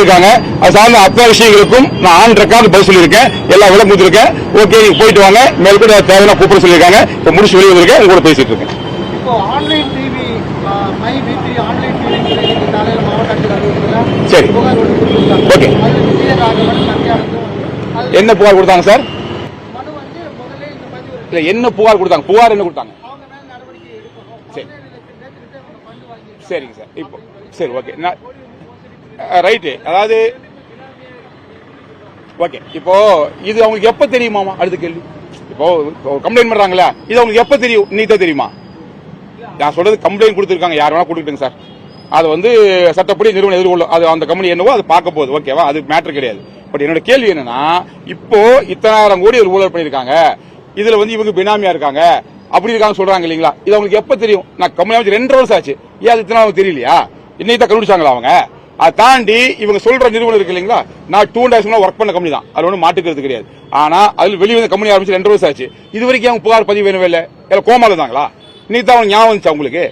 இருக்காங்க அது சார்ந்த அத்தனை விஷயங்களுக்கும் நான் ஆன் ரெக்கார்டு பதில் சொல்லியிருக்கேன். எல்லா விளக்கம் கொடுத்துருக்கேன் ஓகே நீங்க போயிட்டு வாங்க. மேற்கொண்டு தேவையான கூப்பிட சொல்லியிருக்காங்க. இப்போ முடிச்சு வெளியே வந்திருக்கேன் உங்க கூட பேசிட்டு இருக்கேன். சரி. ஓகே. என்ன புகார் கொடுத்தாங்க சார்? இல்ல என்ன புகார் கொடுத்தாங்க? புகார் என்ன கொடுத்தாங்க? சரி. சரிங்க சார். இப்போ சரி ஓகே நான் ரைட்டு அதாவது ஓகே இப்போ இது அவங்களுக்கு எப்போ தெரியுமாமா அடுத்த கேள்வி. இப்போ கம்ப்ளைண்ட் பண்றாங்களா இது அவங்களுக்கு எப்போ தெரியும்? இன்னைக்கு தான் தெரியுமா? நான் சொல்றது கம்ப்ளைண்ட் கொடுத்துருக்காங்க. யார் வேணா கொடுக்கட்டுங்க சார் அது வந்து சட்டப்படி நிறுவனம் எதிர்கொள்ளும் அது அந்த கம்பெனி என்னவோ அது பார்க்க போகுது. ஓகேவா அது மேட்டர் கிடையாது. பட் என்னோட கேள்வி என்னன்னா இப்போ இத்தனாயிரம் கோடி ஒரு ஊழல் பண்ணிருக்காங்க இதுல வந்து இவங்க பினாமியா இருக்காங்க. அப்படி இருக்காங்க சொல்றாங்க இல்லைங்களா? இது அவங்களுக்கு எப்போ தெரியும்? நான் கம்பெனி அமைச்சு ரெண்டு வருஷம் ஆச்சு. ஏன் அது இத்தனை தெரியலையா? இன்னைக்கு தான் கண்டுபிடிச்சாங்களா அவங்க? அதை தாண்டி இவங்க சொல்ற நிறுவனம் இருக்கு இல்லைங்களா? நான் டூ டேஸ் ஒர்க் பண்ண கம்பெனி தான். அது ஒன்றும் மாட்டுக்கிறது கிடையாது. ஆனா அதில் வெளியே வந்த கம்பெனி ஆரம்பிச்சு ரெண்டு வருஷம் ஆச்சு. இது வரைக்கும் அவங்க புகார் பதிவு வேணும் இல்லை? இல்லை கோமால தாங்களா இன்னைக்கு தான் அவங்க ஞாபகம் வந்துச்சு அவங்களுக்கு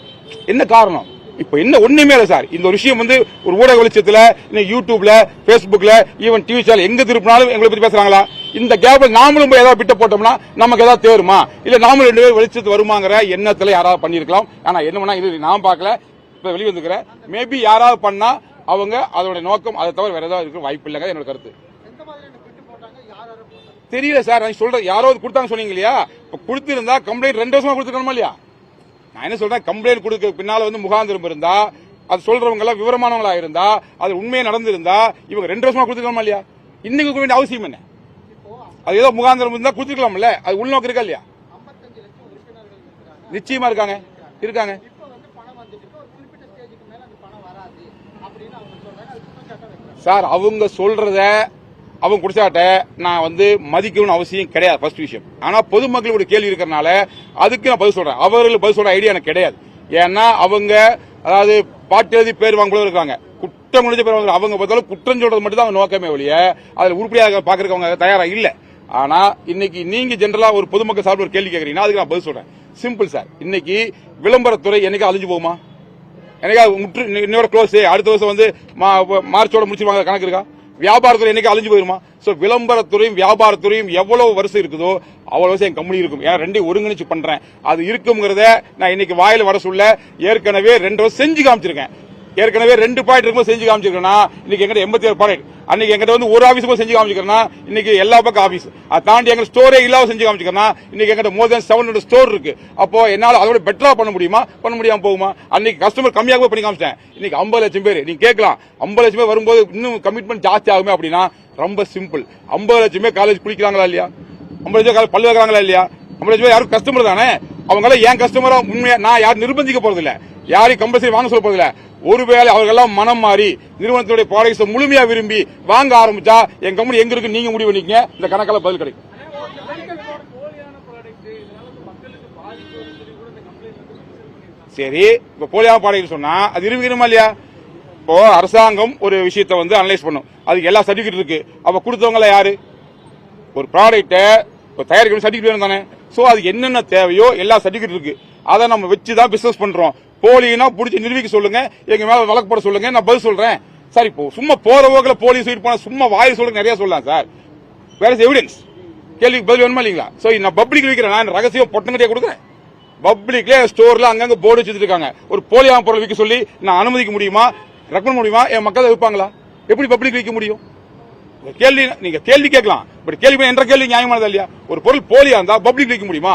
என்ன காரணம்? இப்போ என்ன ஒண்ணுமே இல்லை சார். இந்த ஒரு விஷயம் வந்து ஒரு ஊடக வெளிச்சத்தில் இன்னைக்கு யூடியூப்ல ஃபேஸ்புக்ல ஈவன் டிவி சேனல் எங்க திருப்பினாலும் எங்களை பத்தி பேசுறாங்களா? இந்த கேப்ல நாமளும் போய் ஏதாவது பிட்ட போட்டோம்னா நமக்கு ஏதாவது தேருமா? இல்ல நாமளும் ரெண்டு பேரும் வெளிச்சத்து வருமாங்கிற எண்ணத்துல யாராவது பண்ணிருக்கலாம் ஆனா என்ன பண்ணா இது நான் பார்க்கல. இப்ப வெளியே வந்துக்கிறேன் மேபி யாராவது பண்ணா அவங்க அதோட நோக்கம் அதை தவிர வேற ஏதாவது இருக்க வாய்ப்பு இல்லைங்க என்னோட கருத்து. தெரியல சார் நான் சொல்றேன். யாரோ கொடுத்தாங்க சொன்னீங்க இல்லையா? இப்ப கொடுத்திருந்தா கம்ப்ளைண்ட் ரெண்டு வருஷமா கொடுத்துருக்கணுமா இல்லையா? நான் என்ன சொல்றேன்? கம்ப்ளைண்ட் கொடுக்க பின்னால வந்து முகாந்திரம் இருந்தா அது சொல்றவங்க எல்லாம் விவரமானவங்களா இருந்தா அது உண்மையா நடந்திருந்தா இவங்க ரெண்டு வருஷமா கொடுத்துருக்கணுமா இல்லையா? இன்னைக்கு கொடுக்க வேண்டிய அவசியம் என்ன? அது ஏதோ முகாந்திரம் இருந்தா கொடுத்துருக்கலாம்ல? அது உள்நோக்கம் இருக்கா இல்லையா? நிச்சயமா இருக்காங்க. இருக்காங்க இப்போ வந்து பணம் வந்துட்டு ஒரு குறிப்பிட்ட ஸ்டேஜுக்கு மேல அந்த பணம் வராது அப்படின்னு அவங்க சொல்றாங்க அது குற்றச்சாட்டை வைக்கிறாங்க சார் அவங்க சொல்றத அவங்க குடிச்சாட்ட நான் வந்து மதிக்கணும்னு அவசியம் கிடையாது ஃபர்ஸ்ட் விஷயம். ஆனால் பொதுமக்களுடைய கேள்வி இருக்கிறனால அதுக்கு நான் பதில் சொல்றேன். அவர்களுக்கு பதில் சொல்ற ஐடியா எனக்கு கிடையாது. ஏன்னா அவங்க அதாவது பாட்டு எழுதி பேர் வாங்க இருக்காங்க. குற்றம் முடிஞ்ச பேர் வாங்குற அவங்க பார்த்தாலும் குற்றம் சொல்றது மட்டும் தான் அவங்க நோக்கமே ஒழிய அதில் உருப்படியாக பாக்குறதுக்கு அவங்க இல்லை இல்ல. ஆனா இன்னைக்கு நீங்க ஜென்ரலா ஒரு பொதுமக்கள் சார்பில் ஒரு கேள்வி கேட்கறீங்கன்னா அதுக்கு நான் பதில் சொல்றேன். சிம்பிள் சார் இன்னைக்கு விளம்பரத்துறை என்னைக்கு அழிஞ்சு போகுமா? எனக்கு முற்று இன்னொரு க்ளோஸு அடுத்த வருஷம் வந்து மா- மார்ச்சோட முடிச்சிருவாங்க கணக்கு இருக்கா? வியாபாரத்துறை என்னைக்கு அழிஞ்சு போயிருமா? ஸோ விளம்பரத்துறையும் வியாபாரத்துறையும் எவ்வளவு வருஷம் இருக்குதோ அவ்வளோ வருஷம் என் கம்பெனி இருக்கும். ஏன் ரெண்டையும் ஒருங்கிணைச்சு பண்ணுறேன் அது இருக்குங்கிறத நான் இன்னைக்கு வாயில் வர சொல்ல ஏற்கனவே ரெண்டு வருஷம் செஞ்சு காமிச்சிருக்கேன். ஏற்கனவே ரெண்டு பாயிண்ட் இருக்கும்போது செஞ்சு காமிச்சிருக்கேன்னா இன்னைக்கு எங்கிட்ட எண்பத்தி ஏழு பாயிண்ட் அன்னைக்கு எங்கிட்ட வந்து ஒரு ஆபீஸ் செஞ்சு காமிச்சிருக்கேன்னா இன்னைக்கு எல்லா பக்கம் ஆஃபீஸ் அதை தாண்டி எங்க ஸ்டோரே இல்லாம செஞ்சு காமிச்சிருக்கேன்னா இன்னைக்கு எங்கிட்ட more than seven hundred store இருக்கு. அப்போ என்னால் அதோட பெட்டரா பண்ண முடியுமா? பண்ண முடியாம போகுமா? அன்னைக்கு கஸ்டமர் கம்மியாக பண்ணி காமிச்சிட்டேன். இன்னைக்கு ஐம்பது லட்சம் பேர். நீங்க கேட்கலாம். ஐம்பது லட்சம் பேர் வரும்போது இன்னும் கமிட்மெண்ட் ஜாஸ்தி ஆகுமே அப்படின்னா ரொம்ப சிம்பிள் ஐம்பது லட்சம் பேர் காலேஜ் குளிக்கிறாங்களா இல்லையா? ஐம்பது லட்சம் காலேஜ் பல்லு வைக்கிறாங்களா இல்லையா? ஐம்பது லட்சம் பேர் யாரும் கஸ்டமர் தானே? அவங்க என் ஏன் கஸ்டமரா உண்மையா நான் யாரும் நிர்பந்திக்க போறது யாரையும் கம்பல்சரி வாங்க சொல்ல போதில்ல ஒருவேளை அவர்களெல்லாம் மனம் மாறி நிறுவனத்தினுடைய ப்ராடக்ட்ஸ் முழுமையா விரும்பி வாங்க ஆரம்பிச்சா என் கம்பெனி எங்க இருக்கு நீங்க முடிவு பண்ணிக்கங்க. இந்த கணக்கெல்லாம் பதில் கிடைக்கும். சரி இப்ப போலியான பாடகர் சொன்னா அது இருக்கணுமா இல்லையா? இப்போ அரசாங்கம் ஒரு விஷயத்தை வந்து அனலைஸ் பண்ணும். அதுக்கு எல்லா சர்டிபிகேட் இருக்கு. அப்ப கொடுத்தவங்கள யாரு? ஒரு ப்ராடக்ட்டை தயாரிக்கணும் சர்டிஃபிகேட் வேணும் தானே. ஸோ அதுக்கு என்னென்ன தேவையோ எல்லா சர்டிஃபிகேட் இருக்கு. அதை நம்ம வச்சு தான் பிசினஸ் பண்றோம். போலினா பிடிச்சி நிரூபிக்க சொல்லுங்க. எங்க மேல வழக்கு போட சொல்லுங்க. நான் பதில் சொல்றேன். சார் இப்போ சும்மா போற போக்கில் போலீஸ் சொல்லிட்டு போனா சும்மா வாய் சொல்லுங்க நிறைய சொல்லலாம் சார் வேற எவிடன்ஸ் கேள்விக்கு பதில் வேணுமா இல்லைங்களா? சோ நான் பப்ளிக் விற்கிறேன் நான் ரகசியம் பொட்டங்கட்டியா கொடுக்குறேன். பப்ளிக்ல ஸ்டோர்ல அங்கங்க போர்டு வச்சுட்டு இருக்காங்க ஒரு போலியான பொருள் விற்க சொல்லி நான் அனுமதிக்க முடியுமா? ரெக்கமெண்ட் முடியுமா? என் மக்கள் விற்பாங்களா? எப்படி பப்ளிக் விற்க முடியும்? கேள்வி நீங்க கேள்வி கேட்கலாம். பட் கேள்வி என்ற கேள்வி நியாயமானதா இல்லையா? ஒரு பொருள் போலியா இருந்தா பப்ளிக் விற்க முடியுமா?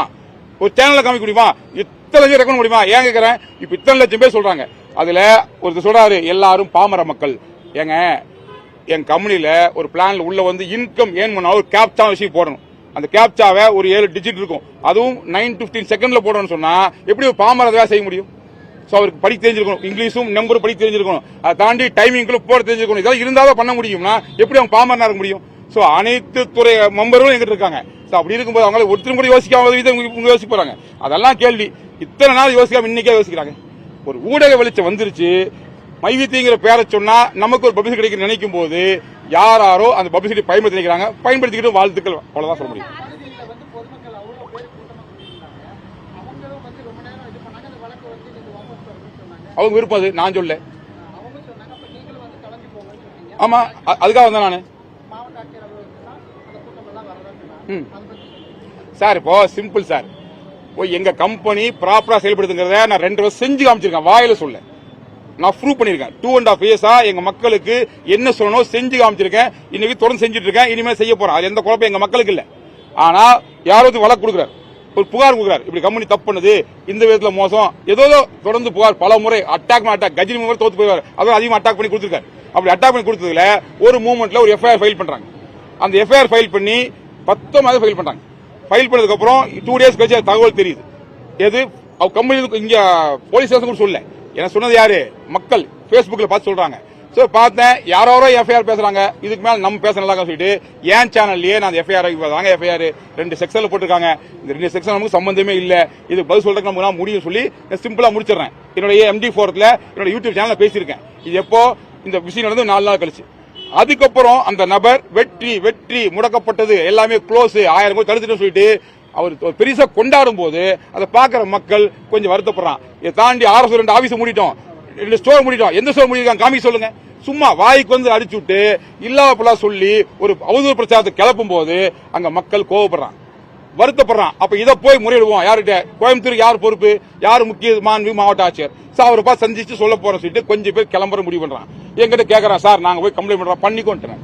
ஒரு சேனல்ல காமிக்க முடியுமா? இத்தனை லட்சம் ரெக்கமெண்ட் முடியுமா? ஏன் கேட்கறேன் இப்ப இத்தனை லட்சம் பேர் சொல்றாங்க. அதுல ஒருத்தர் சொல்றாரு எல்லாரும் பாமர மக்கள். ஏங்க என் கம்பெனியில் ஒரு பிளான்ல உள்ள வந்து இன்கம் ஏன் பண்ணா ஒரு கேப்சா விஷயம் போடணும். அந்த கேப்சாவை ஒரு ஏழு டிஜிட் இருக்கும். அதுவும் நைன் பிப்டீன் செகண்ட்ல போடணும்னு சொன்னா எப்படி ஒரு பாமர வேலை செய்ய முடியும்? ஸோ அவருக்கு படிக்க தெரிஞ்சிருக்கணும். இங்கிலீஷும் நம்பரும் படிக்க தெரிஞ்சிருக்கணும். அதை தாண்டி டைமிங்குள்ள போட தெரிஞ்சிருக்கணும். இதெல்லாம் இருந்தாதான் பண்ண முடியும்னா எப்படி அவங்க பாமரனாக இருக்க முடியும்? ஸோ அனைத்து துறை மெம்பர்களும் எங்கிட்ட இருக்காங்க. ஸோ அப்படி இருக்கும்போது அவங்கள ஒருத்தரும் கூட யோசிக்காம இவங்க யோசிக்க போறாங்க. அதெல்லாம் கேள்வி. இத்தனை நாள் யோசிக்காம இன்னைக்கே யோசிக்கிறாங்க. ஒரு ஊடக வெளிச்சம் வந்துருச்சு. மைவித்திங்கிற பேரை சொன்னா நமக்கு ஒரு பப்ளிசிட்டி கிடைக்க நினைக்கும் போது யாராரோ அந்த பப்ளிசிட்டி பயன்படுத்தி நினைக்கிறாங்க பயன்படுத்திக்கிட்டு வாழ்த்துக்கள். அவ்வளவுதான் சொல்ல முடியும். அவங்க விருப்பம் அது. நான் சொல்ல ஆமா அதுக்காக வந்தேன் நான். சார் இப்போ சிம்பிள் சார். இப்போ எங்க கம்பெனி ப்ராப்பரா செயல்படுதுங்கிறத நான் ரெண்டு வருஷம் செஞ்சு காமிச்சிருக்கேன். வாயில சொல்ல. நான் ப்ரூவ் பண்ணிருக்கேன் டூ அண்ட் ஆஃப் இயர்ஸா எங்க மக்களுக்கு என்ன சொல்லணும் செஞ்சு காமிச்சிருக்கேன். இன்னைக்கு தொடர்ந்து செஞ்சுட்டு இருக்கேன். இனிமேல் செய்ய போறேன். அது எந்த குழப்பம் எங்க மக்களுக்கு இல்லை. ஆனா யாராவது வழக்கு கொடுக்குறாரு. ஒரு புகார் கொடுக்குறாரு. இப்படி கம்பெனி தப்பு பண்ணுது. இந்த விதத்தில் மோசம். ஏதோ தொடர்ந்து புகார் பல முறை அட்டாக் அட்டாக் கஜினி முறை தோத்து போயிருவார் அதான் அதிகமாக அட்டாக் பண்ணி கொடுத்துருக்காரு. அப்படி அட்டாக் பண்ணி கொடுத்ததுல ஒரு மூமெண்ட்ல ஒரு எஃப்ஐஆர் ஃபைல் பண்றாங்க. அந்த எஃப்ஐஆர் ஃபைல் பண்ணி பத்தொன்பது ஃபைல் பண்றாங்க. ஃபைல் பண்ணதுக்கு அப்புறம் டூ டேஸ் கழிச்சு அது தகவல் தெரியுது. எது? அவ கம்பெனி இங்க போலீஸ் ஸ்டேஷன் கூட சொல்லல. எனக்கு சொன்னது யாரு? மக்கள். ஃபேஸ்புக்கில் பார்த்து சொல்றாங்க. சோ பார்த்தேன். யாரோ எஃப்ஐஆர் பேசுறாங்க. இதுக்கு மேல நம்ம பேச நல்லா சொல்லிட்டு ஏன் சேனல்லையே நான் எஃப்ஐஆர் தாங்க எஃப்ஐஆர் ரெண்டு செக்ஷன்ல போட்டிருக்காங்க. இந்த ரெண்டு செக்ஷன் நமக்கு சம்பந்தமே இல்ல. இது பதில் சொல்றதுக்கு நமக்கு முடியும் சொல்லி நான் சிம்பிளா முடிச்சிடுறேன். என்னுடைய எம்டி ஃபோரத்துல என்னோட யூடியூப் சேனலில் பேசியிருக்கேன். இது எப்போ? இந்த விஷயம் நடந்து நாலு நாள் கழிச்சு. அதுக்கப்புறம் அந்த நபர் வெற்றி வெற்றி முடக்கப்பட்டது. எல்லாமே க்ளோஸ் ஆயிரம் கோடி தடுத்துட்டு சொல்லிட்டு அவர் பெருசா கொண்டாடும் போது அதை பாக்குற மக்கள் கொஞ்சம் வருத்தப்படுறான். இதை தாண்டி ஆர்எஸ் ரெண்டு ஆபீஸ் மூடிட்டோம். ரெண்டு ஸ்டோர் மூடிட்டோம். எந்த ஸ்டோர் மூடிருக்காங்க காமிக்க சொல்லுங்க. சும்மா வாய்க்கு வந்து அடிச்சு விட்டு இல்லாத சொல்லி ஒரு அவதூறு பிரச்சாரத்தை கிளப்பும் போது அங்க மக்கள் கோவப்படுறான் வருத்தப்படுறான். அப்ப இதை போய் முறையிடுவோம். யார்கிட்ட? கோயம்புத்தூர் யார் பொறுப்பு? யார் முக்கிய மாண்பு மாவட்ட ஆட்சியர்? சார் அவருப்பா சந்திச்சு சொல்ல போறோம் சொல்லிட்டு கொஞ்சம் பேர் கிளம்புற முடிவு பண்றான். எங்கிட்ட கேட்கறான் சார் நாங்க போய் கம்ப்ளைண்ட் பண்றோம். பண்ணிக்கோன்ட்டுறேன்.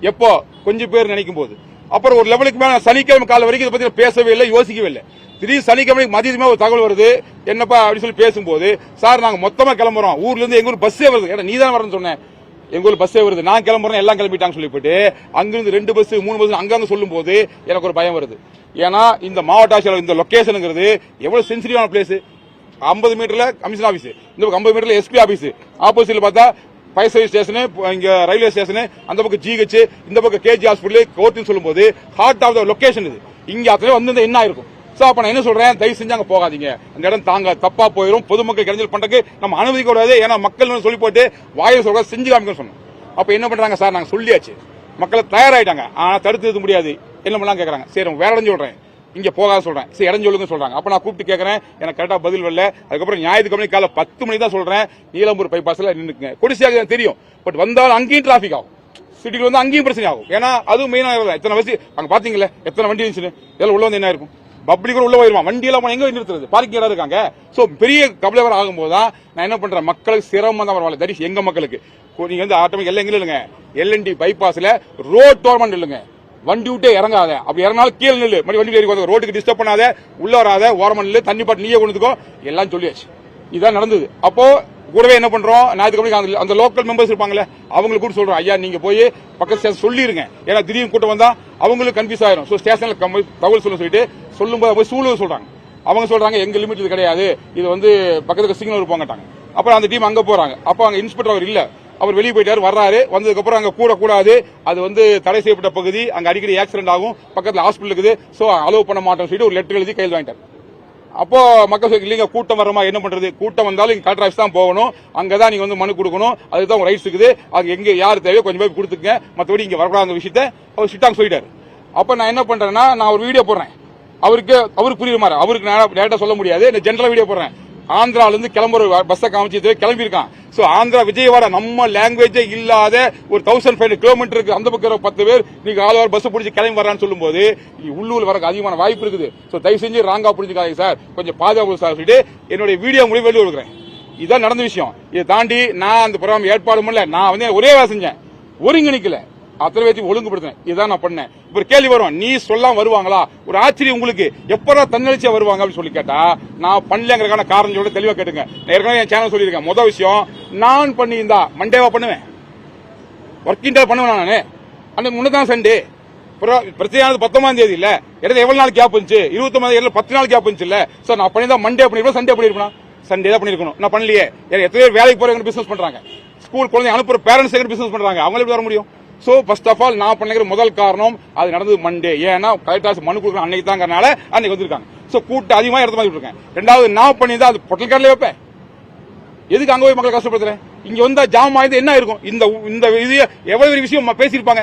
எப்போ? கொஞ்சம் பேர் நினைக்கும் போது அப்புறம் ஒரு லெவலுக்கு மேல சனிக்கிழமை காலை வரைக்கும் இதை பத்தி பேசவே இல்லை யோசிக்கவே இல்லை. திடீர் சனிக்கிழமை மதியமே ஒரு தகவல் வருது. என்னப்பா அப்படின்னு சொல்லி பேசும்போது சார் நாங்க மொத்தமா கிளம்புறோம். ஊர்ல இருந்து எங்க ஊர் பஸ்ஸே வருது. ஏன்னா நீ தான் வரேன்னு சொன்னேன். எங்க ஊர் பஸ்ஸே வருது. நான் கிளம்புறேன் எல்லாம் கிளம்பிட்டாங்க சொல்லி போயிட்டு அங்கிருந்து ரெண்டு பஸ் மூணு பஸ் அங்கங்க சொல்லும் போது எனக்கு ஒரு பயம் வருது. ஏன்னா இந்த மாவட்ட ஆட்சியர் இந்த லொக்கேஷனுங்கிறது எவ்வளவு சென்சிட்டிவான பிளேஸ் ஐம்பது மீட்டர்ல கமிஷன் ஆபீஸ் இந்த பக்கம் ஐம்பது மீட்டர்ல எஸ்பி ஆபீஸ் ஆப்போசிட்ல பார்த்தா ஃபயர் சர்வீஸ் ஸ்டேஷனு இங்க ரயில்வே ஸ்டேஷனு அந்த பக்கம் ஜிஹெச் இந்த பக்கம் கேஜி ஹாஸ்பிட்டல் கோர்ட்னு சொல்லும்போது ஹார்ட் ஆஃப் த லொக்கேஷன் இது. இங்க அத்தனை வந்து என்ன ஆயிருக்கும்? சோ அப்ப நான் என்ன சொல்றேன்? தயவு செஞ்சு அங்கே போகாதீங்க. அந்த இடம் தாங்க தப்பா போயிடும் பொதுமக்கள் இடைஞ்சல் பண்றதுக்கு நம்ம அனுமதிக்க கூடாது. ஏன்னா மக்கள் சொல்லி போட்டு வாயில் சொல்ற செஞ்சு காமிக்க சொன்னோம். அப்ப என்ன பண்றாங்க சார்? நாங்க சொல்லியாச்சு. மக்களை தயாராயிட்டாங்க. ஆனா தடுத்து நிறுத்த முடியாது. என்ன பண்ணலாம் கேட்குறாங்க சரி வேற இடம் சொல்றேன். இங்க போகாத சொல்றேன். சரி இடம் சொல்லுங்க சொல்றாங்க. அப்ப நான் கூப்பிட்டு கேட்குறேன் எனக்கு கரெக்டா பதில் வரல. அதுக்கப்புறம் ஞாயிற்றுக்கிழமை காலை பத்து மணி தான் சொல்றேன். நீலம்பூர் பைபாஸ்ல நின்றுக்குங்க கொடிசியாக தெரியும். பட் வந்தாலும் அங்கேயும் டிராஃபிக் ஆகும். சிட்டிக்கு வந்து அங்கேயும் பிரச்சனை ஆகும். ஏன்னா அதுவும் மெயினாக மெயினா எத்தனை வயசு அங்கே பார்த்தீங்களே எத்தனை வண்டி இருந்துச்சுன்னு? இதெல்லாம் உள்ள வந்து என்ன இருக்கும் பப்ளிக் உள்ள போயிருவான் வண்டி எல்லாம் எங்க நிறுத்துறது? பார்க்கிங் இடம் இருக்காங்க? சோ பெரிய கபலவர் ஆகும்போது தான் நான் என்ன பண்றேன்? மக்களுக்கு சிரமம் தான் பரவாயில்ல தரிசி எங்க மக்களுக்கு? நீங்க வந்து ஆட்டோமே எல்லாம் எங்க இல்லைங்க எல்என்டி பைபாஸ்ல ரோட் டோர்மெண்ட் இல்லைங்க வண்டி விட்டே இறங்காத. அப்படி இறங்கினாலும் கீழே நில்லு. மறுபடியும் வண்டி ஏறி ரோட்டுக்கு டிஸ்டர்ப் பண்ணாத. உள்ள வராத. ஓரமன் நில்லு. தண்ணி பாட்டு நீயே கொண்டுக்கோ எல்லாம் சொல்லியாச்சு. இதுதான் நடந்தது. அப்போ கூடவே என்ன பண்றோம்? ஞாயிற்றுக்கிழமை அந்த- அந்த லோக்கல் மெம்பர்ஸ் இருப்பாங்களே அவங்களுக்கு கூட சொல்றோம் ஐயா நீங்க போய் பக்கத்து ஸ்டேஷன் சொல்லிருங்க. ஏன்னா திடீர்னு கூட்டம் வந்தா அவங்களுக்கு கன்ஃபியூஸ் ஆயிரும். ஸோ ஸ்டேஷன்ல கம்மி- தகவல் சொல்ல சொல்லிட்டு சொல்லும்போது போய் சூழல் சொல்றாங்க. அவங்க சொல்றாங்க எங்க லிமிட் இது கிடையாது. இது வந்து பக்கத்துக்கு சிக்னல் இருப்பாங்கட்டாங்க. அப்புறம் அந்த டீம் அங்க போறாங்க. அப்போ அங்க இன்ஸ்பெக்டர் அவர் இல்ல. அவர் வெளியே போயிட்டாரு வர்றாரு. வந்ததுக்கப்புறம் அங்கே கூடக்கூடாது. கூட கூடாது அது வந்து தடை செய்யப்பட்ட பகுதி. அங்கே அடிக்கடி ஆக்சிடென்ட் ஆகும். பக்கத்தில் ஹாஸ்பிட்டல் இருக்குது. ஸோ அலோவ் பண்ண மாட்டோம்னு சொல்லிட்டு ஒரு லெட்டர் எழுதி கையில் வாங்கிட்டார். அப்போ மக்கள் சொல்லி இல்லைங்க கூட்டம் வரமா என்ன பண்றது? கூட்டம் வந்தாலும் இங்க கலெக்டர் ஆஃபீஸ் தான் போகணும். அங்கே தான் நீங்க வந்து மனு கொடுக்கணும். அதுதான் உங்க ரைட்ஸ் இருக்குது. அது எங்க யார் தேவையோ கொஞ்சம் பேர் கொடுத்துக்கங்க. மற்றபடி இங்க வரக்கூடாத விஷயத்த அவர் சிட்டாங்க சொல்லிட்டாரு. அப்போ நான் என்ன பண்றேன்னா நான் ஒரு வீடியோ போடுறேன். அவருக்கு அவருக்கு புரியுற மாதிரி. அவருக்கு நான் டேரக்டா சொல்ல முடியாது. நான் ஜென்ரலா வீடியோ போடுறேன். ஆந்திராலிருந்து கிளம்புற பஸ்ஸை காமிச்சு கிளம்பியிருக்கான். ஸோ ஆந்திரா விஜயவாடா நம்ம லாங்குவேஜே இல்லாத ஒரு தௌசண்ட் ஃபைவ் கிலோமீட்டருக்கு அந்த பக்கம் பத்து பேர் நீங்க ஆள் பஸ் பிடிச்சி கிளம்பி வரான்னு சொல்லும்போது உள்ளூர் வரக்கு அதிகமான வாய்ப்பு இருக்குது. ஸோ தயவு செஞ்சு ராங்கா புரிஞ்சுக்காதீங்க சார். கொஞ்சம் பாதுகாப்பு சார் சொல்லிட்டு என்னுடைய வீடியோ முடிவு வெளியே கொடுக்குறேன். இதுதான் நடந்த விஷயம். இதை தாண்டி நான் அந்த ப்ரோக்ராம் ஏற்பாடு பண்ணல. நான் வந்து ஒரே வேலை செஞ்சேன். ஒருங்கிணைக்கல. அத்தனை பேர்த்தையும் ஒழுங்குபடுத்தினேன். இதான் நான் பண்ணேன். இப்போ கேள்வி வரும். நீ சொல்லாம வருவாங்களா? ஒரு ஆச்சரியம் உங்களுக்கு. எப்படா தன்னெழுச்சியா வருவாங்க அப்படின்னு சொல்லி கேட்டா நான் பண்ணலங்கிறதுக்கான காரணம் சொல்ல தெளிவா கேட்டுங்க. நான் ஏற்கனவே என் சேனல் சொல்லியிருக்கேன். முதல் விஷயம் நான் பண்ணியிருந்தா மண்டேவா பண்ணுவேன். ஒர்க்கிங் டே பண்ணுவேன் நான் அன்னைக்கு முன்னதான் சண்டே பிரச்சனையானது பத்தொன்பதாம் தேதி இல்ல. இடத்துல எவ்வளவு நாள் கேப் இருந்துச்சு? இருபத்தொன்பது இடத்துல பத்து நாள் கேப் இருந்துச்சு இல்ல. சார் நான் பண்ணியிருந்தா மண்டே பண்ணிருப்பேன் சண்டே பண்ணிருப்பேன் சண்டே தான் பண்ணிருக்கணும் நான் பண்ணலையே. எத்தனை பேர் வேலைக்கு போறவங்க பிசினஸ் பண்றாங்க. ஸ்கூல் குழந்தை அனுப்புற பேரண்ட்ஸ் பிசினஸ் பண்றாங்க? அவங்க எப்படி வர முடியும்? ஸோ ஃபர்ஸ்ட் ஆஃப் ஆல் நான் பண்ணிக்கிற முதல் காரணம் அது நடந்தது மண்டே ஏன்னா கலெக்டர் மனு கொடுக்குற அன்னைக்கு தாங்கிறனால அன்னைக்கு வந்திருக்காங்க. ஸோ கூட்டம் அதிகமாக இடத்த மாதிரி இருக்கேன் ரெண்டாவது நான் பண்ணியிருந்தா அது பொட்டல்காரில் வைப்பேன். எதுக்கு அங்கே போய் மக்களை கஷ்டப்படுத்துறேன் இங்கே வந்தால் ஜாம் ஆயிருந்து என்ன இருக்கும்? இந்த இந்த இது எவ்வளவு விஷயம் பேசியிருப்பாங்க.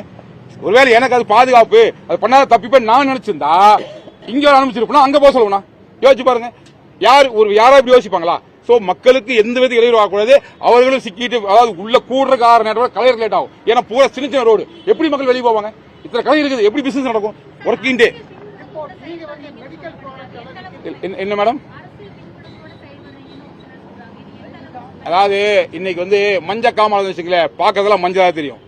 ஒருவேளை எனக்கு அது பாதுகாப்பு அது பண்ணாத தப்பிப்பேன் நான் நினைச்சிருந்தா இங்கே அனுப்பிச்சிருப்பா அங்கே போக சொல்லுவா யோசிச்சு பாருங்க. யார் ஒரு யாரா இப்படி யோசிப்பாங்களா? சோ மக்களுக்கு எந்த வித இடையூறு ஆகக்கூடாது. அவர்களும் சிக்கிட்டு அதாவது உள்ள கூடுற கார நேரம் கலையர் லேட் ஆகும். ஏன்னா பூரா சின்ன சின்ன ரோடு எப்படி மக்கள் வெளியே போவாங்க? இத்தனை கலை இருக்குது. எப்படி பிசினஸ் நடக்கும்? ஒர்க்கிங் டே என்ன மேடம் அதாவது இன்னைக்கு வந்து மஞ்ச காமல் வச்சுங்களேன் பார்க்கறதெல்லாம் மஞ்சளாக தெரியும்.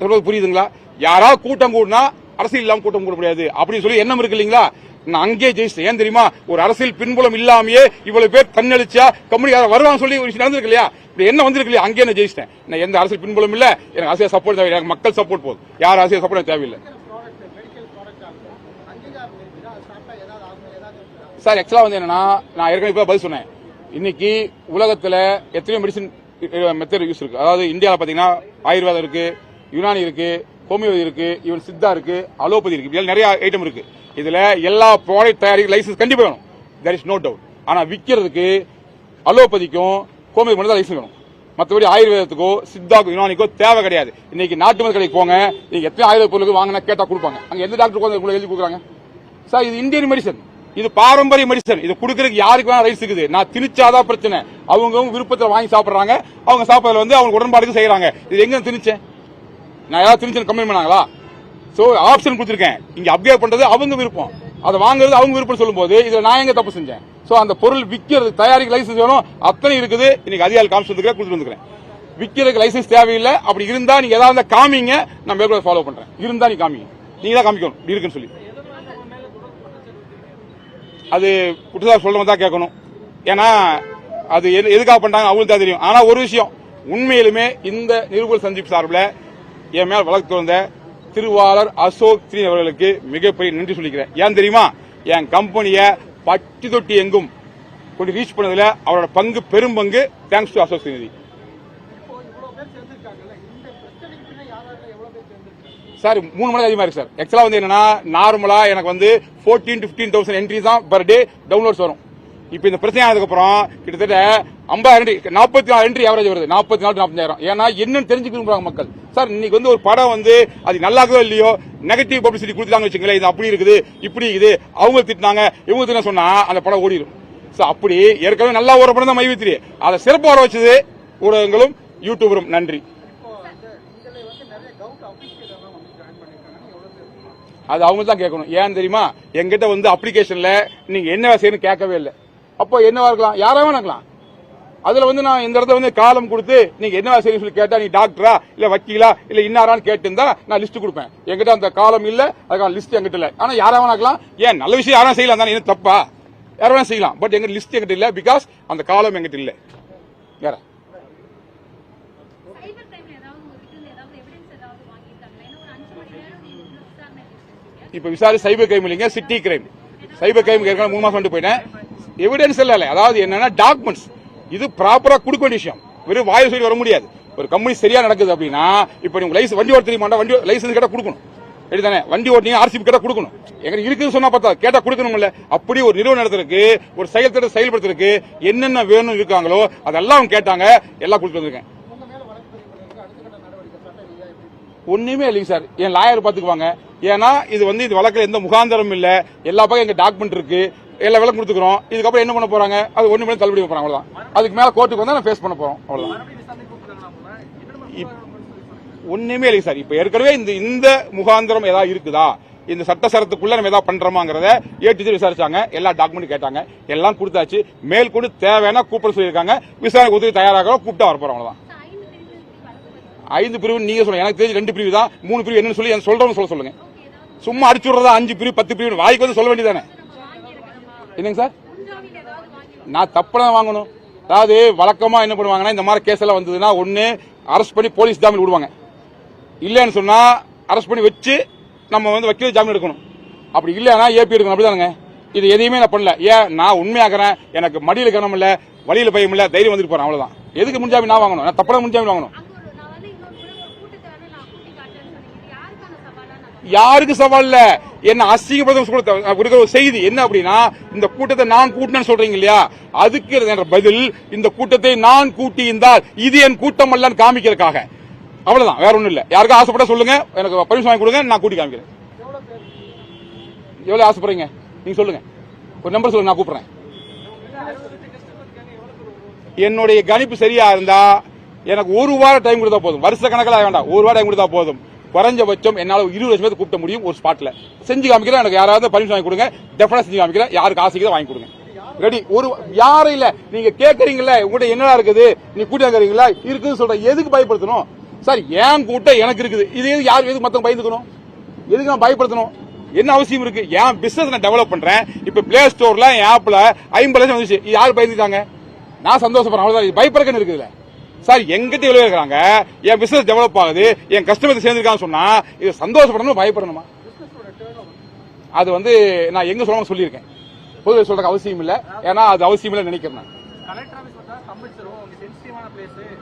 சொல்றது புரியுதுங்களா? யாராவது கூட்டம் கூடினா அரசியல் இல்லாமல் கூட்டம் கூட முடியாது அப்படின்னு சொல்லி எண்ணம் இருக்கு இல்லைங்களா? நான் அங்கேயே ஜெயிச்சேன் ஏன் தெரியுமா? ஒரு அரசியல் பின்புலம் இல்லாமயே இவ்வளவு பேர் தன்னெழுச்சா கம்பெனி யாரும் வருவாங்க சொல்லி ஒரு விஷயம் நடந்திருக்கு இல்லையா? இப்படி என்ன வந்திருக்கு இல்லையா? அங்கேயே நான் ஜெயிச்சிட்டேன். நான் எந்த அரசியல் பின்புலம் இல்ல. எனக்கு அரசியல் சப்போர்ட் தேவை எனக்கு மக்கள் சப்போர்ட் போதும். யார் அரசியல் சப்போர்ட் எனக்கு தேவையில்லை. சார் ஆக்சுவலாக வந்து என்னன்னா நான் ஏற்கனவே இப்போ பதில் சொன்னேன். இன்னைக்கு உலகத்தில் எத்தனையோ மெடிசின் மெத்தட் யூஸ் இருக்கு. அதாவது இந்தியாவில் பார்த்தீங்கன்னா ஆயுர்வேதம் இருக்கு யுனானி இருக்கு ஹோமியோபதி இருக்கு ஈவன் சித்தா இருக்கு அலோபதி இருக்கு. இப்படி நிறைய ஐட்டம் இருக்கு. இதுல எல்லா ப்ராடக்ட் தயாரிக்க லைசன்ஸ் கண்டிப்பா வேணும். தேர் இஸ் நோ டவுட் ஆனா விற்கிறதுக்கு அலோபதிக்கும் ஹோமியோபதி மட்டும் தான் லைசன்ஸ் வேணும். மற்றபடி ஆயுர்வேதத்துக்கோ சித்தாக்கோ யுனானிக்கோ தேவை கிடையாது. இன்னைக்கு நாட்டு மருந்து கடைக்கு போங்க நீங்க எத்தனை ஆயுர்வேத பொருளுக்கு வாங்கினா கேட்டா கொடுப்பாங்க. அங்க எந்த டாக்டர் உங்களுக்கு எழுதி கொடுக்குறாங்க? சார் இது இந்தியன் மெடிசன் இது பாரம்பரிய மெடிசன் இது கொடுக்கறதுக்கு யாருக்கு வேணா ரைட்ஸ் இருக்குது. நான் திணிச்சாதான் பிரச்சனை. அவங்க விருப்பத்தில் வாங்கி சாப்பிடுறாங்க. அவங்க சாப்பிடறதுல வந்து அவங்க உடன்பாடுக்கு செய்யறாங்க இது எங்க திணிச்சேன்? நான் ஏதாவது திணிச்சேன் கம்ப்ளைண்ட் பண்ணாங்களா? ஸோ ஆப்ஷன் கொடுத்துருக்கேன். இங்கே அப்கிரேட் பண்ணுறது அவங்க விருப்பம். அதை வாங்குறது அவங்க விருப்பம் சொல்லும்போது இதில் நான் எங்கே தப்பு செஞ்சேன்? ஸோ அந்த பொருள் விற்கிறது தயாரிக்க லைசன்ஸ் வேணும். அத்தனை இருக்குது. இன்னைக்கு அதிகாரி காமிச்சு கொடுத்துட்டு வந்துக்கிறேன். விற்கிறதுக்கு லைசன்ஸ் தேவையில்லை. அப்படி இருந்தால் நீங்கள் ஏதாவது காமிங்க. நான் மேற்கொள்ள ஃபாலோ பண்ணுறேன் இருந்தால் நீ காமிங்க நீங்கள் தான் காமிக்கணும். இப்படி இருக்குன்னு சொல்லி. அது குற்றச்சாட்டு சொல்றவங்க தான் கேட்கணும். ஏன்னா அது எது- எதுக்காக பண்ணுறாங்க அவங்களுக்கு தான் தெரியும். ஆனால் ஒரு விஷயம். உண்மையிலுமே இந்த நிருபர் சந்தீப் சார்பில் என் மேல் வழக்கு வந்த திருவாளர் அசோக் த்ரீ அவர்களுக்கு மிகப்பெரிய நன்றி சொல்லிக்கிறேன். ஏன் தெரியுமா? என் கம்பெனியை பட்டி தொட்டி எங்கும் கொண்டு ரீச் பண்ணதுல அவரோட பங்கு பெரும் பங்கு thanks to Ashok Srinidhi. Sir மூணு மணி அதிகமாக இருக்கு சார். ஆக்சுவலாக வந்து என்னன்னா நார்மலா எனக்கு வந்து ஃபோர்டீன் ஃபிஃப்டீன் தௌசண்ட் என்ட்ரி தான் பர் டே டவுன்லோட்ஸ் வரும். இப்போ இந்த பிரச்சனை ஆனதுக்கப்புறம் கிட்டத்தட்ட ஐம்பதாயிரம் நாற்பத்தி நாலு என்ட்ரி ஆவரேஜ் வருது. நாற்பத்தி நாலு நாற்பதாயிரம் ஏன்னா என்னன்னு தெரிஞ்சுக்க விரும்புறாங்க மக்கள். சார் இன்னைக்கு வந்து ஒரு படம் வந்து அது நல்லா இல்லையோ நெகட்டிவ் பப்ளிசிட்டி கொடுத்தாங்க வச்சுங்களேன் இது அப்படி இருக்குது இப்படி இருக்குது அவங்க திட்டினாங்க இவங்க திட்ட சொன்னா அந்த படம் ஓடிடும் ஸோ அப்படி ஏற்கனவே நல்லா ஒரு படம் தான் மைவித்திரி அதை சிறப்பு வர வச்சது ஊடகங்களும் யூடியூபரும் நன்றி. அது அவங்க தான் கேட்கணும். ஏன் தெரியுமா? எங்கிட்ட வந்து அப்ளிகேஷன்ல நீங்க என்ன செய்யணும் கேட்கவே இல்லை. அப்போ என்னவா இருக்கலாம்? யாராவது இருக்கலாம் அதுல வந்து நான் இந்த இடத்துல வந்து காலம் கொடுத்து நீங்க என்ன செய்யணும் சொல்லி கேட்டா நீ டாக்டரா இல்ல வக்கீலா இல்ல இன்னாரான்னு கேட்டிருந்தா நான் லிஸ்ட் கொடுப்பேன். என்கிட்ட அந்த காலம் இல்ல அதுக்கான லிஸ்ட் என்கிட்ட இல்ல. ஆனா யாரா வேணா இருக்கலாம். ஏன் நல்ல விஷயம் யாரா செய்யலாம் தானே என்ன தப்பா? யாரா வேணா செய்யலாம். பட் எங்க லிஸ்ட் என்கிட்ட இல்ல பிகாஸ் அந்த காலம் என்கிட்ட இல்ல. செஞ்சீங்க இப்ப விசாரி சைபர் கிரைம் இல்லைங்க சிட்டி கிரைம் சைபர் கிரைம் மூணு மாசம் வந்து போயிட்டேன். எவிடன்ஸ் இல்ல அதாவது என்னன்னா டாக்குமெண்ட்ஸ் இது ப்ராப்பரா கொடுக்க வேண்டிய விஷயம். வெறும் வாயு சொல்லி வர முடியாது. ஒரு கம்பெனி சரியா நடக்குது அப்படின்னா இப்ப நீங்க லைசன்ஸ் வண்டி ஓட்ட தெரியுமாண்டா வண்டி லைசன்ஸ் கேட்டால் கொடுக்கணும். சரிதானே? வண்டி ஓட்டினீங்க ஆர்சிபி கேட்டால் கொடுக்கணும். எங்க இருக்குது சொன்னா பார்த்தா கேட்டா கொடுக்கணும்ல. அப்படி ஒரு நிறுவனம் நடத்துறதுக்கு ஒரு செயல்திட்ட செயல்படுத்துறதுக்கு என்னென்ன வேணும் இருக்காங்களோ அதெல்லாம் அவங்க கேட்டாங்க. எல்லாம் கொடுத்து வந்திருக்கேன். ஒன்றுமே இல்லைங்க சார். என் லாயர் பார்த்துக்குவாங்க ஏன்னா இது வந்து இது வழக்கில் எந்த முகாந்திரமும் இல்லை. எல்லா பக்கம் எங்கள் டாக்குமெண்ட் இருக்குது எல்லா விளக்கம் கொடுத்துக்கிறோம். இதுக்கப்புறம் என்ன பண்ண போறாங்க? அது ஒண்ணு மணி தள்ளுபடி போறாங்க அவ்வளவுதான். அதுக்கு மேல கோர்ட்டுக்கு வந்தா நான் ஃபேஸ் பண்ண போறோம் அவ்வளவுதான். இப்- ஒண்ணுமே இல்லை சார். இப்ப ஏற்கனவே இந்த இந்த முகாந்திரம் ஏதாவது இருக்குதா? இந்த சட்ட சரத்துக்குள்ள நம்ம ஏதாவது பண்றோமாங்கிறத ஏடிசி விசாரிச்சாங்க. எல்லா டாக்குமெண்ட் கேட்டாங்க. எல்லாம் கொடுத்தாச்சு. மேல் கொண்டு தேவையான கூப்பிட சொல்லியிருக்காங்க. விசாரணை உதவி தயாராக கூப்பிட்டா வர போறோம் ஐந்து பிரிவு நீங்க சொல்லுங்க. எனக்கு தெரிஞ்சு ரெண்டு பிரிவு தான். மூணு பிரிவு என்னன்னு சொல்லி எனக்கு சொல்றவங்க சொல்ல சொல்லுங்க. சும்மா அடிச்சு விடுறதா? அஞ்சு பிரிவு பத்து பிரிவு வாய்க்கு வந்து சொல்ல வேண்டியதானே என்னங்க சார்? நான் ஏதாவது தான் நான் வாங்கணும். அதாவது வழக்கமாக என்ன பண்ணுவாங்கன்னா இந்த மாதிரி கேஸ் எல்லாம் வந்ததுன்னா ஒன்று அரெஸ்ட் பண்ணி போலீஸ் ஜாமீன் விடுவாங்க. இல்லைன்னு சொன்னால் அரெஸ்ட் பண்ணி வச்சு நம்ம வந்து வக்கீல் ஜாமீன் எடுக்கணும். அப்படி இல்லைன்னா ஏபி எடுக்கணும். அப்படிதானுங்க. இது எதையுமே நான் பண்ணல. ஏன்? நான் உண்மையாகிறேன். எனக்கு மடியில் கணம் இல்லை வழியில் பயம் இல்லை தைரியம் வந்துட்டு போகிறேன் அவ்வளோதான் எதுக்கு முன்ஜாமீன் நான் வாங்கணும்? நான் தப்பட முன்ஜாமீன் வாங்கணும். யாருக்கு சவால் இல்லை? என்ன அசிங்கப்படுத்த கொடுத்த ஒரு செய்தி. என்ன அப்படின்னா இந்த கூட்டத்தை நான் கூட்டினேன்னு சொல்றீங்க இல்லையா? அதுக்கு என்ற பதில் இந்த கூட்டத்தை நான் கூட்டி இருந்தால் இது என் கூட்டம் அல்லன்னு காமிக்கிறதுக்காக. அவ்வளவுதான். வேற ஒண்ணும் இல்ல. யாருக்கும் ஆசைப்பட சொல்லுங்க. எனக்கு பர்மிஷன் வாங்கி கொடுங்க. நான் கூட்டி காமிக்கிறேன். எவ்வளவு ஆசைப்படுறீங்க? நீங்க சொல்லுங்க. ஒரு நம்பர் சொல்லுங்க. நான் கூப்பிடுறேன். என்னுடைய கணிப்பு சரியா இருந்தா எனக்கு ஒரு வாரம் டைம் கொடுத்தா போதும். வருஷ கணக்கில் வேண்டாம். ஒரு வாரம் டைம் கொடுத்தா போதும். குறைஞ்சபட்சம் என்னால் இருபது லட்சம் பேர் கூப்பிட முடியும் ஒரு ஸ்பாட்ல செஞ்சு காமிக்கிறேன் எனக்கு யாராவது பர்மிஷன் வாங்கி கொடுங்க. டெஃபினட் செஞ்சு காமிக்கிறேன். யாருக்கு ஆசைக்குதோ வாங்கி கொடுங்க. ரெடி ஒரு யாரும் இல்ல. நீங்க கேக்குறீங்கல்ல உங்கள்கிட்ட என்னடா இருக்குது? நீ கூட்டம் கேக்குறீங்களா இருக்குன்னு சொல்ற எதுக்கு பயப்படுத்தணும்? சார் ஏன் கூட்டம் எனக்கு இருக்குது? இது எது யார் எதுக்கு மத்தவங்க பயந்துக்கணும்? எதுக்கு நான் பயப்படுத்தணும்? என்ன அவசியம் இருக்கு? ஏன் பிசினஸ் நான் டெவலப் பண்றேன்? இப்ப பிளே ஸ்டோர்ல என் ஆப்ல ஐம்பது லட்சம் வந்துச்சு. இது யார் பயந்துட்டாங்க? நான் சந்தோஷப்படுறேன். அவ்வளவுதான். இது பயப்படுறதுன்னு இருக்குதுல்ல சார் எங்கிட்ட எவ்வளவு இருக்கிறாங்க என் பிசினஸ் டெவலப் ஆகுது. என் கஸ்டமர் சேர்ந்திருக்கான்னு சொன்னா இது சந்தோஷப்படணும் பயப்படணுமா? அது வந்து நான் எங்க சொல்லணும் சொல்லியிருக்கேன். பொதுவே சொல்றதுக்கு அவசியம் இல்ல. ஏன்னா அது அவசியம் இல்ல நினைக்கிறேன்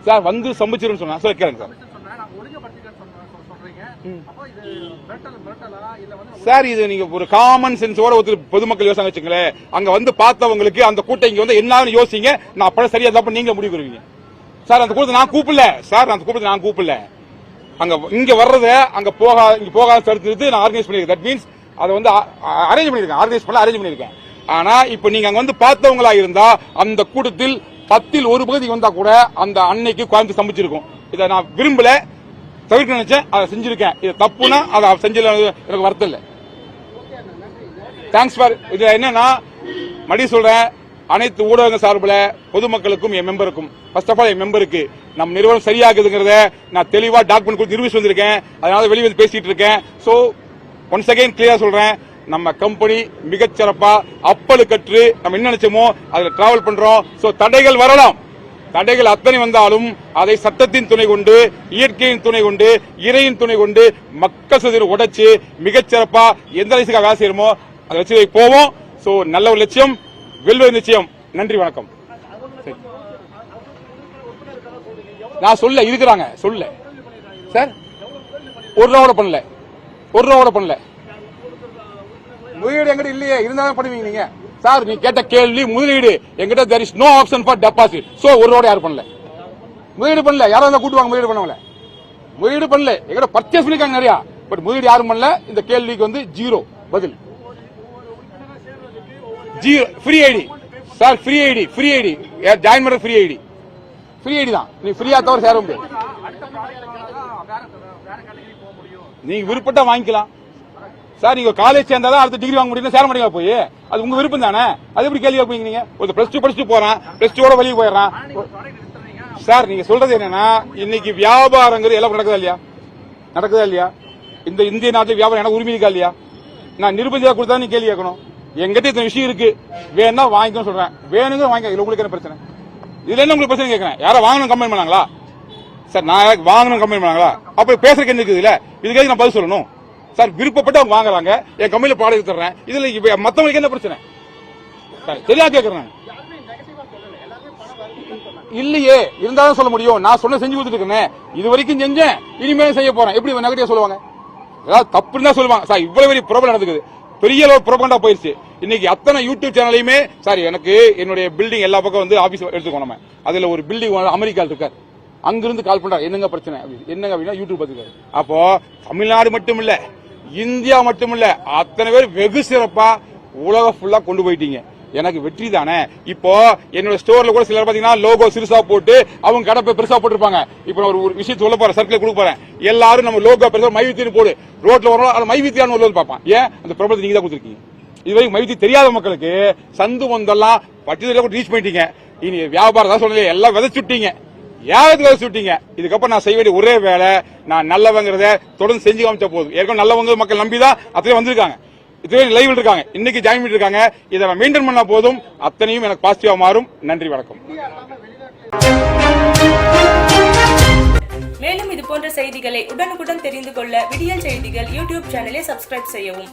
சார் வந்து சம்பிச்சிருன்னு சொன்னா சார் கேளுங்க சார். சார் இது நீங்க ஒரு காமன் சென்ஸோட ஒருத்தர் பொதுமக்கள் யோசனை வச்சுங்களேன் அங்க வந்து பார்த்தவங்களுக்கு அந்த கூட்டம் இங்க வந்து என்னன்னு யோசிங்க. நான் அப்ப சரியா தப்பு நீங்க முடிவு சார் அந்த கூட்டத்தை நான் கூப்பிடல. சார் அந்த கூட்டத்தை நான் கூப்பிடல. அங்க இங்க வர்றத அங்க போகா இங்க போகாத தடுத்து நான் ஆர்கனைஸ் பண்ணிருக்கேன் தட் மீன்ஸ் அதை வந்து அரேஞ்ச் பண்ணிருக்கேன் ஆர்கனைஸ் பண்ண அரேஞ்ச் பண்ணிருக்கேன் ஆனா இப்ப நீங்க அங்க வந்து பார்த்தவங்களா இருந்தா அந்த கூட்டத்தில் பத்தில் ஒரு பகுதி வந்தா கூட அந்த அன்னைக்கு குழந்தை சமைச்சிருக்கும். இதை நான் விரும்பல. தவிர்க்க நினைச்சேன். அதை செஞ்சிருக்கேன். இது தப்புனா அதை செஞ்சல எனக்கு வருத்தம் இல்லை. தேங்க்ஸ் ஃபார் இது என்னன்னா மடி சொல்றேன். அனைத்து ஊடக சார்பில் பொதுமக்களுக்கும் என் மெம்பருக்கும் ஃபர்ஸ்ட் ஆஃப் ஆல் என் மெம்பருக்கு நம் நிறுவனம் சரியாகுதுங்கிறத நான் தெளிவாக டாக்குமெண்ட் கொடுத்து நிரூபிச்சு வந்திருக்கேன். அதனால வெளியே வந்து பேசிட்டு இருக்கேன். ஸோ ஒன்ஸ் அகைன் கிளியரா சொல்றேன். நம்ம கம்பெனி மிகச்சிறப்பா அப்பலு கற்று நம்ம என்ன நினைச்சோமோ அதில் டிராவல் பண்றோம். ஸோ தடைகள் வரலாம். தடைகள் அத்தனை வந்தாலும் அதை சட்டத்தின் துணை கொண்டு இயற்கையின் துணை கொண்டு இறையின் துணை கொண்டு மக்கள் சதிர உடைச்சு மிகச்சிறப்பா எந்த வயசுக்காக வேலை செய்யறோமோ அதை வச்சு போவோம். ஸோ நல்ல ஒரு லட்சியம். வெல்வது நிச்சயம். நன்றி வணக்கம். சரி. நான் சொல்ல இருக்கிறாங்க. சொல்ல சார் ஒரு ரூபா கூட பண்ணல. ஒரு ரூபா கூட பண்ணல. முதலீடு எங்கிட்ட இல்லையே இருந்தாலும் பண்ணுவீங்க நீங்க. சார் நீ கேட்ட கேள்வி முதலீடு. எங்கிட்ட there is no option for deposit so ஒரு ரூபா யாரும் பண்ணல. முதலீடு பண்ணல. யாரும் இருந்தா கூட்டுவாங்க முதலீடு பண்ணவங்கள. முதலீடு பண்ணல. எங்கிட்ட பர்ச்சேஸ் பண்ணிருக்காங்க நிறையா. பட் முதலீடு யாரும் பண்ணல. இந்த கேள்விக்கு வந்து ஜீரோ பதில். Jio free ID sir free ID free ID join பண்ற ஃப்ரீ ஐடி ஃப்ரீ ஐடி தான். நீ ஃப்ரீயா தவிர சேர முடியாது. முடியும் நீங்க விருப்பப்பட்டா வாங்கிக்கலாம். சார் நீங்க காலேஜ் சேர்ந்தாதான் அடுத்த டிகிரி வாங்க முடியும் சேர மாட்டீங்களா போய்? அது உங்க விருப்பம் தானே? அது எப்படி கேள்வி கேட்பீங்க நீங்க ஒரு பிளஸ் டூ படிச்சுட்டு போறான். பிளஸ் டூவோட வெளியே போயிடறான். சார் நீங்க சொல்றது என்னன்னா இன்னைக்கு வியாபாரங்கிறது எல்லாம் நடக்குதா இல்லையா? நடக்குதா இல்லையா? இந்த இந்திய நாட்டில் வியாபாரம் எனக்கு உரிமை இருக்கா இல்லையா? நான் நிருபதியா கொடுத்தா நீ கேள்வி கேட்கணும். எங்கிட்ட இந்த விஷயம் இருக்கு. வேணா வாங்கிக்கணும் சொல்றேன். வேணுங்க வாங்கிக்க இதுல உங்களுக்கு என்ன பிரச்சனை? இதுல என்ன உங்களுக்கு பிரச்சனை கேட்கறேன் யாரும் வாங்கணும் கம்பெனி பண்ணாங்களா? சார் நான் யாராவது வாங்கணும் கம்பெனி பண்ணாங்களா? அப்ப பேசுறதுக்கு என்ன இருக்குது இல்ல இதுக்கு நான் பதில் சொல்லணும்? சார் விருப்பப்பட்டு அவங்க வாங்குறாங்க. என் கம்பெனில பாடகை தர்றேன் இதுல மத்தவங்களுக்கு என்ன பிரச்சனை? சார் சரியா கேட்கறேன் இல்லையே. இருந்தாலும் சொல்ல முடியும். நான் சொன்ன செஞ்சு கொடுத்துட்டு இருக்கேன். இது வரைக்கும் செஞ்சேன். இனிமேலும் செய்ய போறேன். எப்படி நெகட்டிவா சொல்லுவாங்க? ஏதாவது தப்புன்னு தான் சொல்லுவாங்க. சார் இவ்வளவு பெரிய ப்ராப்ளம் நடக்குது பெரிய அளவு ப்ரோபகண்டா போயிருச்சு. இன்னைக்கு அத்தனை யூடியூப் சேனலையுமே சார் எனக்கு என்னுடைய பில்டிங் எல்லா பக்கம் வந்து ஆஃபீஸ் எடுத்துக்கோ நம்ம. அதில் ஒரு பில்டிங் அமெரிக்காவில் இருக்கார் அங்கிருந்து கால் பண்றாரு என்னங்க பிரச்சனை என்னங்க அப்படின்னா யூடியூப் பார்த்துக்காரு அப்போ தமிழ்நாடு மட்டும் இல்ல இந்தியா மட்டும் இல்ல அத்தனை பேர் வெகு சிறப்பா உலகம் ஃபுல்லா கொண்டு போயிட்டீங்க. எனக்கு வெற்றி தானே? இப்போ என்னோட ஸ்டோர்ல கூட சிலர் பாத்தீங்கன்னா லோகோ சிறுசா போட்டு அவங்க கடை போய் பெருசா போட்டிருப்பாங்க. இப்போ நான் ஒரு ஒரு விஷயம் சொல்ல போறேன் சர்க்கிள் கொடுக்க போறேன். எல்லாரும் நம்ம லோகோ பெருசா மைவித்தின்னு போடு. ரோட்ல வரோம் அது மைவித்தியான்னு ஒரு வந்து பார்ப்பான். ஏன்? அந்த பிரபலத்தை நீங்க தான் கொடுத்துருக்கீங்க. இதுவரைக்கும் மைத்தி தெரியாத மக்களுக்கு சந்து வந்தெல்லாம் பட்ஜெட்ல கூட ரீச் பண்ணிட்டீங்க. இனி வியாபாரம் தான் சொல்லுங்க எல்லாம் விதைச்சுட்டீங்க. யாருக்கு விதைச்சுட்டீங்க? இதுக்கப்புறம் நான் செய்ய வேண்டிய ஒரே வேலை நான் நல்லவங்கிறத தொடர்ந்து செஞ்சு காமிச்ச போதும். ஏற்கனவே நல்லவங்க மக்கள் நம்பி தான் அத்தனை வந்திருக்காங்க. இதுவே லைவ் இருக்காங்க. இன்னைக்கு ஜாயின் பண்ணிருக்காங்க இதை நான் மெயின்டைன் பண்ண போதும். அத்தனையும் எனக்கு பாசிட்டிவா மாறும். நன்றி வணக்கம். மேலும் இது போன்ற செய்திகளை உடனுக்குடன் தெரிந்து கொள்ள விடியல் செய்திகள் யூடியூப் சேனலை சப்ஸ்கிரைப் செய்யவும்.